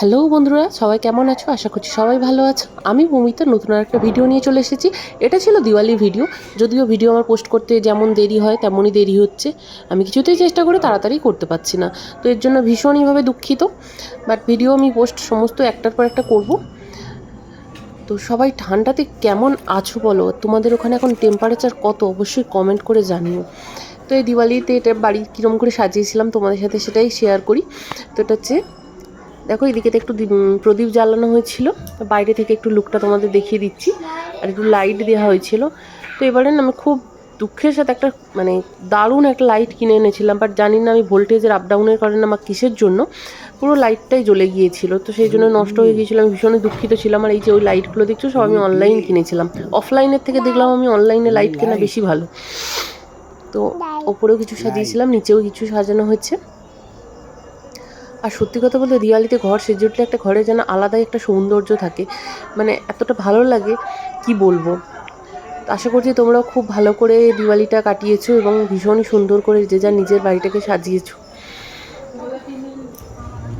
Hello বন্ধুরা, সবাই কেমন আছো? আশা করছি সবাই ভালো আছো। আমি মমিতা নতুন আর একটা ভিডিও নিয়ে চলে এসেছি। এটা ছিল দিওয়ালির ভিডিও। যদিও ভিডিও আমার পোস্ট করতে যেমন দেরি হয়, তেমনই দেরি হচ্ছে। আমি কিছুতেই চেষ্টা করে তাড়াতাড়ি করতে পারছি না। তো এর জন্য ভীষণইভাবে দুঃখিত। বাট ভিডিও আমি পোস্ট সমস্ত একটার পর একটা করব। তো সবাই ঠান্ডাতে কেমন আছো বলো? তোমাদের ওখানে এখন টেম্পারেচার কত? অবশ্যই কমেন্ট করে জানিও। তো এই দিওয়ালিতে এটা বাড়ি কীরকম করে সাজিয়েছিলাম তোমাদের সাথে সেটাই শেয়ার করি। তো এটা হচ্ছে দেখো, এদিকে তো একটু প্রদীপ জ্বালানো হয়েছিল। বাইরে থেকে একটু লুকটা তোমাদের দেখিয়ে দিচ্ছি। আর একটু লাইট দেওয়া হয়েছিল। তো এবারে আমি খুব দুঃখের সাথে একটা মানে দারুণ একটা লাইট কিনে এনেছিলাম। বাট জানি না আমি ভোল্টেজের আপ ডাউনের কারণে আমার কিসের জন্য। পুরো লাইটটাই জ্বলে গিয়েছিল। তো সেই জন্য নষ্ট হয়ে গিয়েছিল। আমি ভীষণই দুঃখিত ছিলাম। আর এই যে ওই লাইটগুলো দেখছ, সব আমি অনলাইন কিনেছিলাম। অফলাইনের থেকে দেখলাম আমি অনলাইনে লাইট কেনা বেশি ভালো। তো ওপরেও কিছু সাজিয়েছিলাম, নিচেও কিছু সাজানো হয়েছে। আর সত্যি কথা বলতে দিওয়ালিতে ঘর সেজে উঠলে একটা ঘরে যেন আলাদাই একটা সৌন্দর্য থাকে। মানে এতটা ভালো লাগে, কি বলব? আশা করছি তোমরাও খুব ভালো করে দিওয়ালিটা কাটিয়েছো এবং ভীষণই সুন্দর করে যে যার নিজের বাড়িটাকে সাজিয়েছো।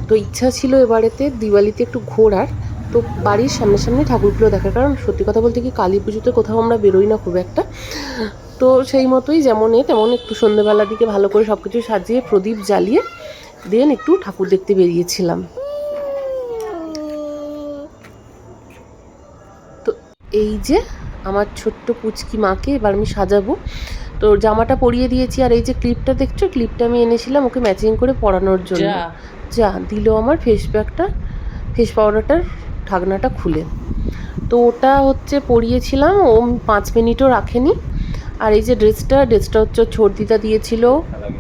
তো ইচ্ছা ছিল এবারেতে দিওয়ালিতে একটু ঘোরার তো বাড়ির সামনে সামনে ঠাকুরগুলো দেখার কারণ সত্যি কথা বলতে কি কালী পুজোতে কোথাও আমরা বেরোই না খুব একটা। তো সেই মতোই যেমন এ তেমন একটু সন্ধ্যেবেলার দিকে ভালো করে সব কিছু সাজিয়ে, প্রদীপ জ্বালিয়ে দেন একটু ঠাকুর দেখতে বেরিয়েছিলাম। তো এই যে আমার ছোট্ট পুচকি মাকে এবার আমি সাজাবো। তো জামাটা পরিয়ে দিয়েছি আর এই যে ক্লিপটা দেখছ? ক্লিপটা আমি এনেছিলাম ওকে ম্যাচিং করে পরানোর জন্য। যা। দিল আমার ফেস প্যাকটা ফেস পাউডারটার ঢাকনাটা খুলে। তো ওটা হচ্ছে পরিয়েছিলাম ও পাঁচ মিনিটও রাখেনি। আর এই যে ড্রেসটা ড্রেসটা হচ্ছে ছোটদিদা দিয়েছিল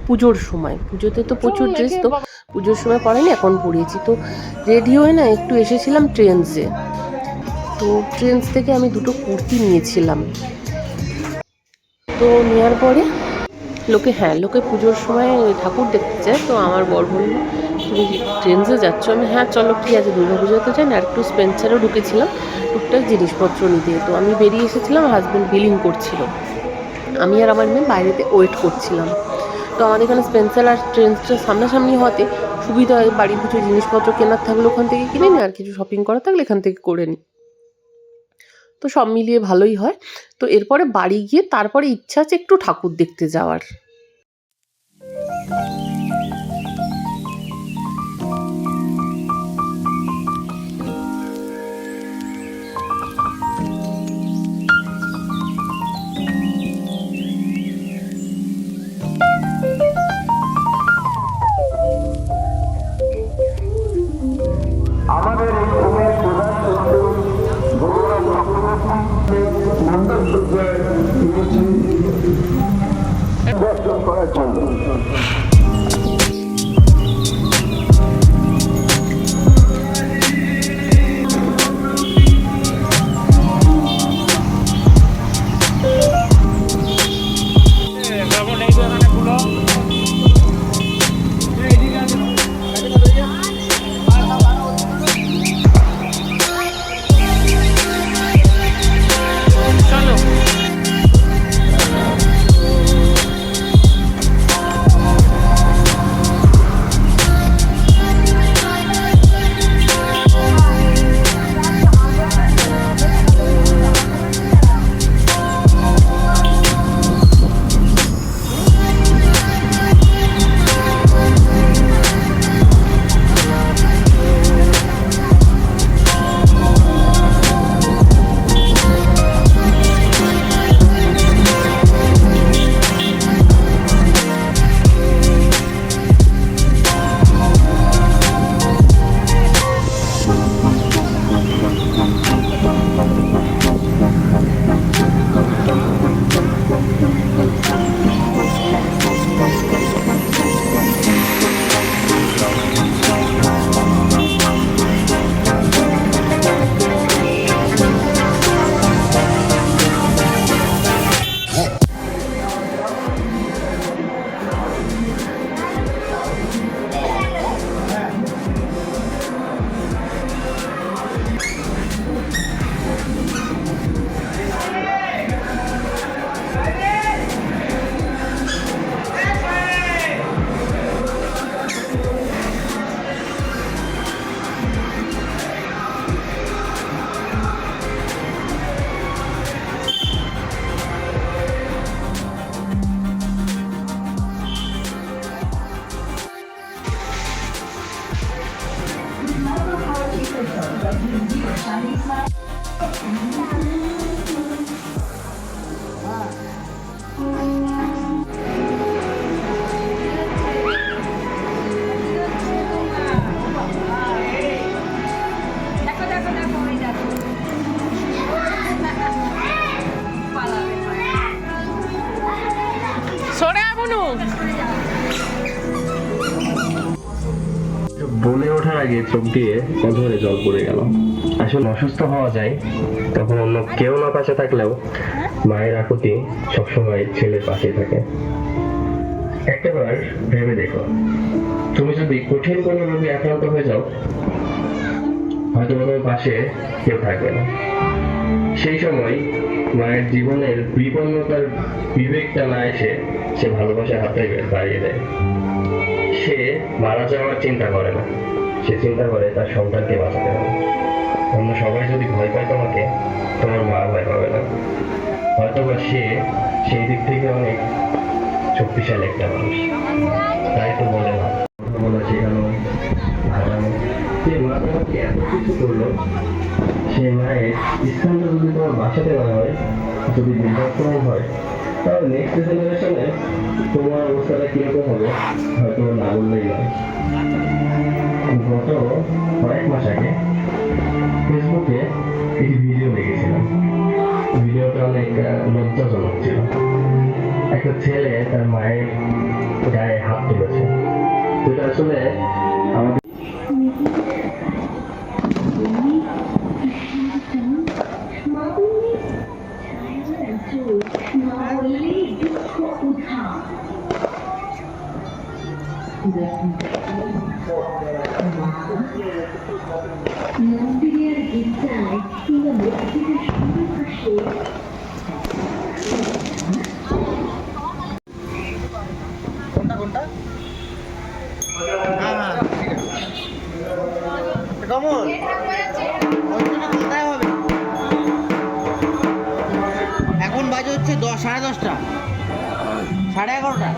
পুজোর সময়। পুজোতে তো প্রচুর ড্রেস তো পুজোর সময় পরাইনি এখন পরিয়েছি। তো রেডি হয়ে না একটু এসেছিলাম ট্রেন্সে। তো ট্রেন্স থেকে আমি দুটো কুর্তি নিয়েছিলাম। তো নেওয়ার পরে লোকে হ্যাঁ লোকে পুজোর সময় ঠাকুর দেখতে যায়। তো আমার বর বলল তুমি ট্রেন্সে যাচ্ছ? আমি হ্যাঁ চলো ঠিক আছে দুর্গা পুজোতে যাই। না আর একটু স্পেন্সারও ঢুকেছিলাম। টুকটাক জিনিসপত্র নিতে। তো আমি বেরিয়ে এসেছিলাম হাজব্যান্ড বিলিং করছিল। আমি আর আমার মেয়ে বাইরেতে ওয়েট করছিলাম। তো আমাদের এখানে স্পেন্সার আর ট্রেন্সটা সামনাসামনি হওয়াতে সুবিধা হয়, বাড়ির কিছু জিনিসপত্র কেনার থাকলে ওখান থেকে কিনে নিই আর কিছু শপিং করা থাকলে এখান থেকে করে নিই তো সব মিলিয়ে ভালোই হয়। তো এরপরে বাড়ি গিয়ে তারপরে ইচ্ছা আছে একটু ঠাকুর দেখতে যাওয়ার। দেখো দেখো আগে চোখ দিয়ে জল পড়ে গেল। আসলে অসুস্থ হওয়া যায়, তখন অন্য কেউ না পাশে থাকলেও মায়ের আকুতি সবসময় ছেলের পাশে থাকে। একটাবার ভেবে দেখো, তুমি যদি কঠিন কোনো রোগে আক্রান্ত হয়ে যাও, হয়তো তোমার পাশে কেউ থাকবে না। সেই সময় মায়ের জীবনের বিপন্নতার বিবেকটা না এসে সে হাতে বাড়িয়ে দেয়। সে মারা যাওয়ার চিন্তা করে না। সে চিন্তা করে তার সন্তানকে বাঁচাতে হবে। অন্য সবাই যদি ভয় পায় তোমাকে, তোমার মা ভয় পাবে না। হয়তো বা সে সেই দিক থেকে অনেক শক্তিশালী একটা মানুষ। তাই তো বলে না। করল মায়ের স্থানটা যদি তোমার হয়, যদি হয়, তাহলে নেক্সট তোমার অবস্থাটা কীরকম হবে, হয়তো না বললেই নয়। গত কয়েক মাস আগে ফেসবুকে একটি ভিডিও দেখেছিলাম। ভিডিওটা অনেক লজ্জাজনক ছিল। একটা ছেলে তার মায়ের গায়ে হাত তুলেছে। যেটা আসলে আমাদের মন্দিরের গির্জায় কিংবা মসজিদের পাশে কমল, ওইখানে কোথায় হবে। এখন বাজে হচ্ছে দশ সাড়ে দশটা। সাড়ে এগারোটা।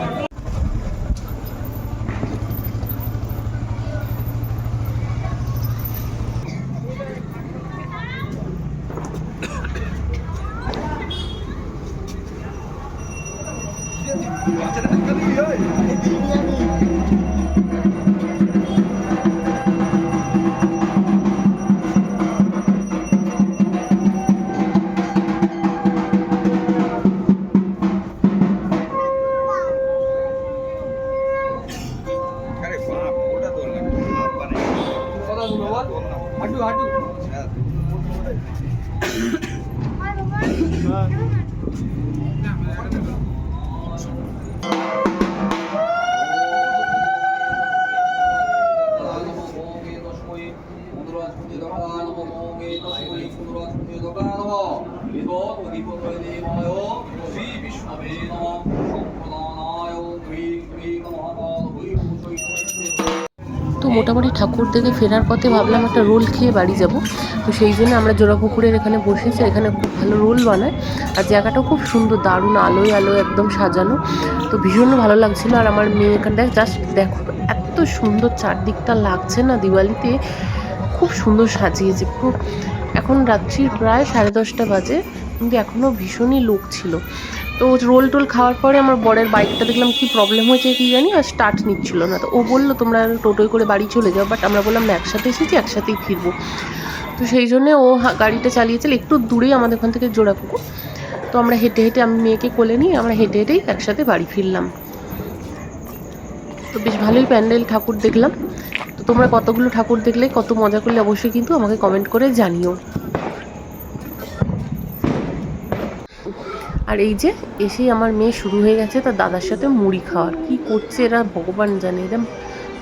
やめろ! মোটামুটি ঠাকুর দেখে ফেরার পথে ভাবলাম একটা রোল খেয়ে বাড়ি যাব। তো সেই জন্য আমরা জোড়াপুকুরের এখানে বসেছি এখানে খুব ভালো রোল বানায়। আর জায়গাটাও খুব সুন্দর, দারুণ আলোয় আলোয় একদম সাজানো। তো ভীষণ ভালো লাগছিল, আর আমার মেয়ে এখানে দেখ জাস্ট দেখো, এত সুন্দর চারদিকটা লাগছে না দিওয়ালিতে। খুব সুন্দর সাজিয়েছে, পুরো। এখন রাত্রির প্রায় সাড়ে দশটা বাজে, কিন্তু এখনও ভীষণই লোক ছিল। তো রোল টোল খাওয়ার পরে আমার বরের বাইকটা দেখলাম কি প্রবলেম হয়েছে কি জানি, আর স্টার্ট নিচ্ছিল না। তো ও বলল, তোমরা টোটোয় করে বাড়ি চলে যাও। বাট আমরা বললাম, না, একসাথে এসেছি, একসাথেই ফিরবো। তো সেই জন্যে ও গাড়িটা চালিয়েছিল একটু দূরেই আমাদের ওখান থেকে জোড়াপুকুর। তো আমরা হেঁটে হেঁটে আমি মেয়েকে কোলে নিয়ে আমরা হেঁটে হেঁটেই একসাথে বাড়ি ফিরলাম। তো বেশ ভালোই প্যান্ডেল ঠাকুর দেখলাম। তো তোমরা কতগুলো ঠাকুর দেখলে, কত মজা করলে অবশ্যই কিন্তু আমাকে কমেন্ট করে জানিও। আর এই যে এসেই আমার মেয়ে শুরু হয়ে গেছে তার দাদার সাথে মুড়ি খাওয়ার। কি করছে এরা? ভগবান জানে। এরা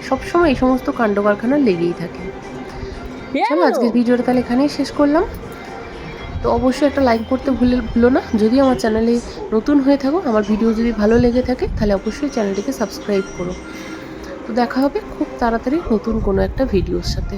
সবসময় এই সমস্ত কাণ্ড কারখানা লেগেই থাকে। চলো আজকের ভিডিওটা তাহলে এখানেই শেষ করলাম। তো অবশ্যই একটা লাইক করতে ভুলে ভুলো না। যদি আমার চ্যানেলে নতুন হয়ে থাকো আমার ভিডিও যদি ভালো লেগে থাকে তাহলে অবশ্যই চ্যানেলটিকে সাবস্ক্রাইব করো। তো দেখা হবে খুব তাড়াতাড়ি নতুন কোনো একটা ভিডিওর সাথে।